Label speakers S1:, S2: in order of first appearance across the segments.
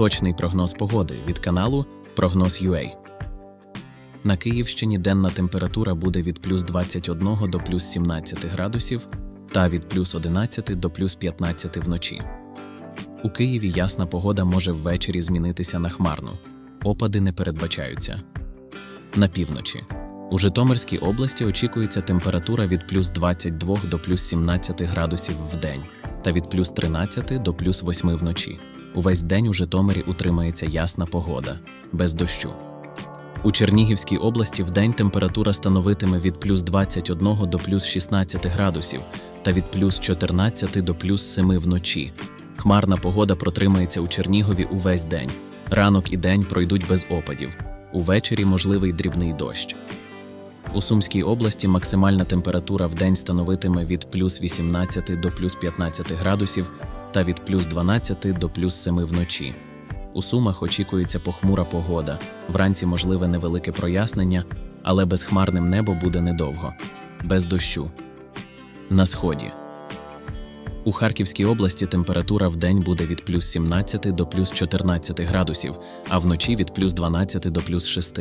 S1: Точний прогноз погоди від каналу Прогноз UA. На Київщині денна температура буде від плюс 21 до плюс 17 градусів та від плюс 11 до плюс 15 вночі. У Києві ясна погода може ввечері змінитися на хмарну. Опади не передбачаються. На півночі. У Житомирській області очікується температура від плюс 22 до плюс 17 градусів в день та від плюс 13 до плюс 8 вночі. Увесь день у Житомирі утримається ясна погода, без дощу. У Чернігівській області вдень температура становитиме від плюс 21 до плюс 16 градусів та від плюс 14 до плюс 7 вночі. Хмарна погода протримається у Чернігові увесь день. Ранок і день пройдуть без опадів. Увечері можливий дрібний дощ. У Сумській області максимальна температура в день становитиме від плюс 18 до плюс 15 градусів та від плюс 12 до плюс 7 вночі. У Сумах очікується похмура погода, вранці можливе невелике прояснення, але безхмарним небо буде недовго, без дощу. На сході. У Харківській області температура в день буде від плюс 17 до плюс 14 градусів, а вночі від плюс 12 до плюс 6.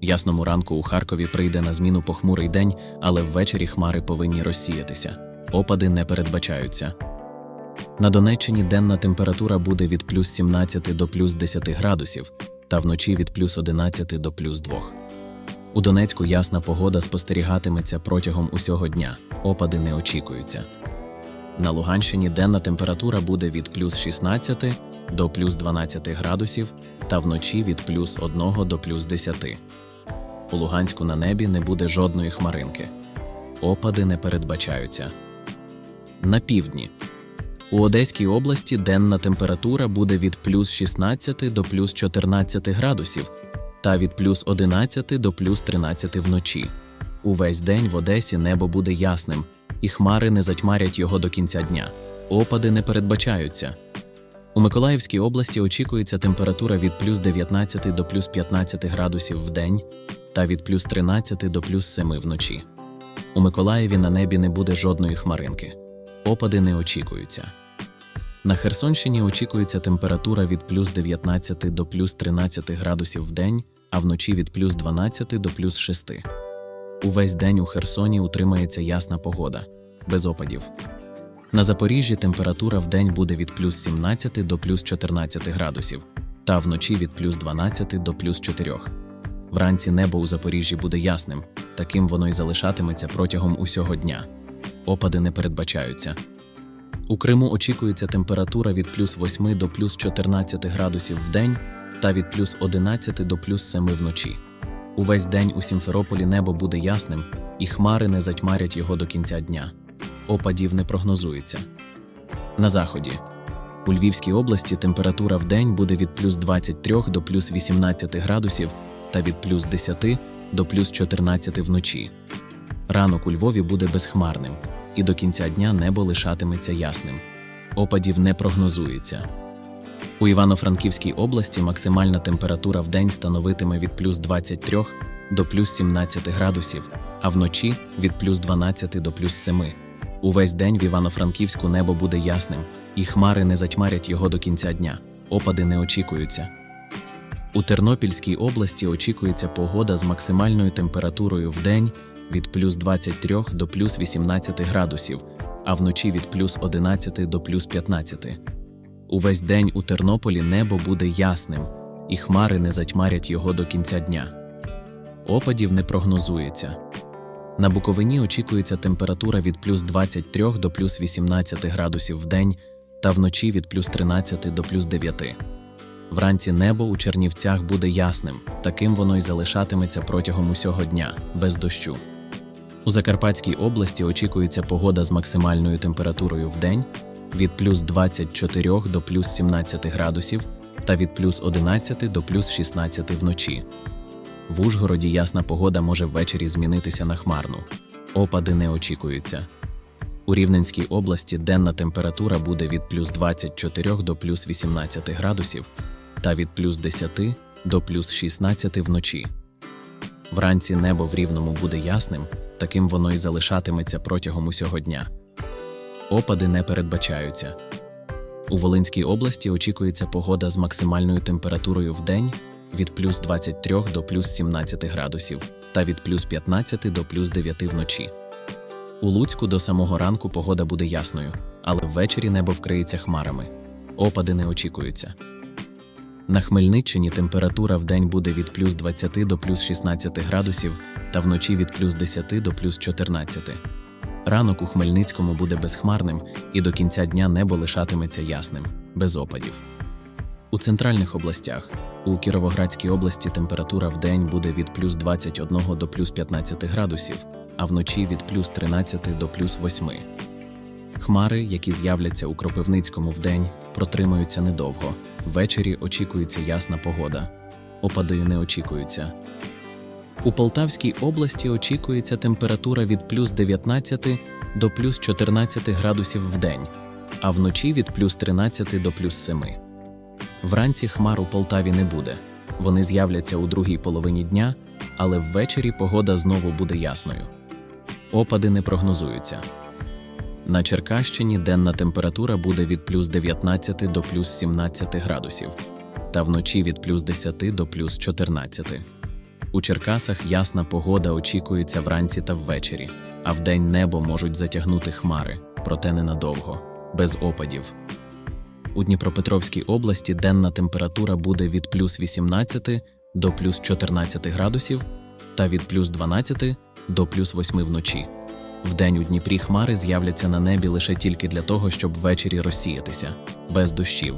S1: Ясному ранку у Харкові прийде на зміну похмурий день, але ввечері хмари повинні розсіятися. Опади не передбачаються. На Донеччині денна температура буде від плюс 17 до плюс 10 градусів, та вночі від плюс 11 до плюс 2. У Донецьку ясна погода спостерігатиметься протягом усього дня, опади не очікуються. На Луганщині денна температура буде від плюс 16 до плюс 12 градусів та вночі від плюс 1 до плюс 10. У Луганську на небі не буде жодної хмаринки. Опади не передбачаються. На півдні. У Одеській області денна температура буде від плюс 16 до плюс 14 градусів та від плюс 11 до плюс 13 вночі. Увесь день в Одесі небо буде ясним, і хмари не затьмарять його до кінця дня. Опади не передбачаються. У Миколаївській області очікується температура від плюс 19 до плюс 15 градусів в день та від плюс 13 до плюс 7 вночі. У Миколаєві на небі не буде жодної хмаринки. Опади не очікуються. На Херсонщині очікується температура від плюс 19 до плюс 13 градусів в день, а вночі від плюс 12 до плюс 6. Увесь день у Херсоні утримається ясна погода, без опадів. На Запоріжжі температура в день буде від плюс 17 до плюс 14 градусів, та вночі від плюс 12 до плюс 4. Вранці небо у Запоріжжі буде ясним, таким воно й залишатиметься протягом усього дня. Опади не передбачаються. У Криму очікується температура від плюс 8 до плюс 14 градусів в день та від плюс 11 до плюс 7 вночі. Увесь день у Сімферополі небо буде ясним, і хмари не затьмарять його до кінця дня. Опадів не прогнозується. На заході. У Львівській області температура в день буде від плюс 23 до плюс 18 градусів та від плюс 10 до плюс 14 вночі. Ранок у Львові буде безхмарним, і до кінця дня небо лишатиметься ясним. Опадів не прогнозується. У Івано-Франківській області максимальна температура в день становитиме від плюс 23 до плюс 17 градусів, а вночі від плюс 12 до плюс 7. Увесь день в Івано-Франківську небо буде ясним, і хмари не затьмарять його до кінця дня. Опади не очікуються. У Тернопільській області очікується погода з максимальною температурою в день від плюс 23 до плюс 18 градусів, а вночі від плюс 11 до плюс 15. Увесь день у Тернополі небо буде ясним, і хмари не затьмарять його до кінця дня. Опадів не прогнозується. На Буковині очікується температура від плюс 23 до плюс 18 градусів в день та вночі від плюс 13 до плюс 9. Вранці небо у Чернівцях буде ясним, таким воно й залишатиметься протягом усього дня, без дощу. У Закарпатській області очікується погода з максимальною температурою в день від плюс 24 до плюс 17 градусів та від плюс 11 до плюс 16 вночі. В Ужгороді ясна погода може ввечері змінитися на хмарну. Опади не очікуються. У Рівненській області денна температура буде від плюс 24 до плюс 18 градусів та від плюс 10 до плюс 16 вночі. Вранці небо в рівному буде ясним, таким воно й залишатиметься протягом усього дня. Опади не передбачаються. У Волинській області очікується погода з максимальною температурою в день від плюс 23 до плюс 17 градусів та від плюс 15 до плюс 9 вночі. У Луцьку до самого ранку погода буде ясною, але ввечері небо вкриється хмарами. Опади не очікуються. На Хмельниччині температура в день буде від плюс 20 до плюс 16 градусів та вночі від плюс 10 до плюс 14. Ранок у Хмельницькому буде безхмарним і до кінця дня небо лишатиметься ясним, без опадів. У центральних областях у Кіровоградській області температура в день буде від плюс 21 до плюс 15 градусів, а вночі від плюс 13 до плюс 8. Хмари, які з'являться у Кропивницькому вдень, протримаються недовго. Ввечері очікується ясна погода. Опади не очікуються. У Полтавській області очікується температура від плюс 19 до плюс 14 градусів в день, а вночі від плюс 13 до плюс 7. Вранці хмар у Полтаві не буде. Вони з'являться у другій половині дня, але ввечері погода знову буде ясною. Опади не прогнозуються. На Черкащині денна температура буде від плюс 19 до плюс 17 градусів, та вночі від плюс 10 до плюс 14. У Черкасах ясна погода очікується вранці та ввечері, а вдень небо можуть затягнути хмари, проте ненадовго, без опадів. У Дніпропетровській області денна температура буде від плюс 18 до плюс 14 градусів та від плюс 12 до плюс 8 вночі. Вдень у Дніпрі хмари з'являться на небі лише тільки для того, щоб ввечері розсіятися, без дощів.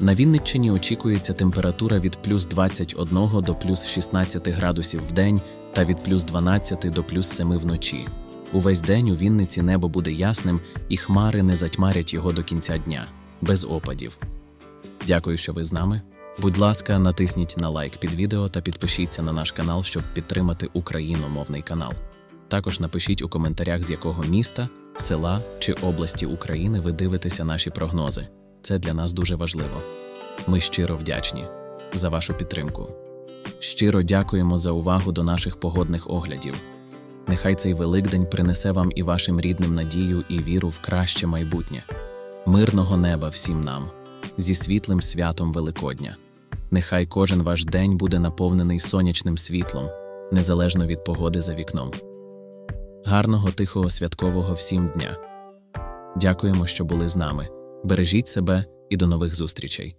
S1: На Вінниччині очікується температура від плюс 21 до плюс 16 градусів в день та від плюс 12 до плюс 7 вночі. Увесь день у Вінниці небо буде ясним, і хмари не затьмарять його до кінця дня, без опадів. Дякую, що ви з нами. Будь ласка, натисніть на лайк під відео та підпишіться на наш канал, щоб підтримати україномовний канал. Також напишіть у коментарях, з якого міста, села чи області України ви дивитеся наші прогнози. Це для нас дуже важливо. Ми щиро вдячні за вашу підтримку. Щиро дякуємо за увагу до наших погодних оглядів. Нехай цей Великдень принесе вам і вашим рідним надію і віру в краще майбутнє. Мирного неба всім нам, зі світлим святом Великодня. Нехай кожен ваш день буде наповнений сонячним світлом, незалежно від погоди за вікном. Гарного тихого святкового всім дня. Дякуємо, що були з нами. Бережіть себе і до нових зустрічей.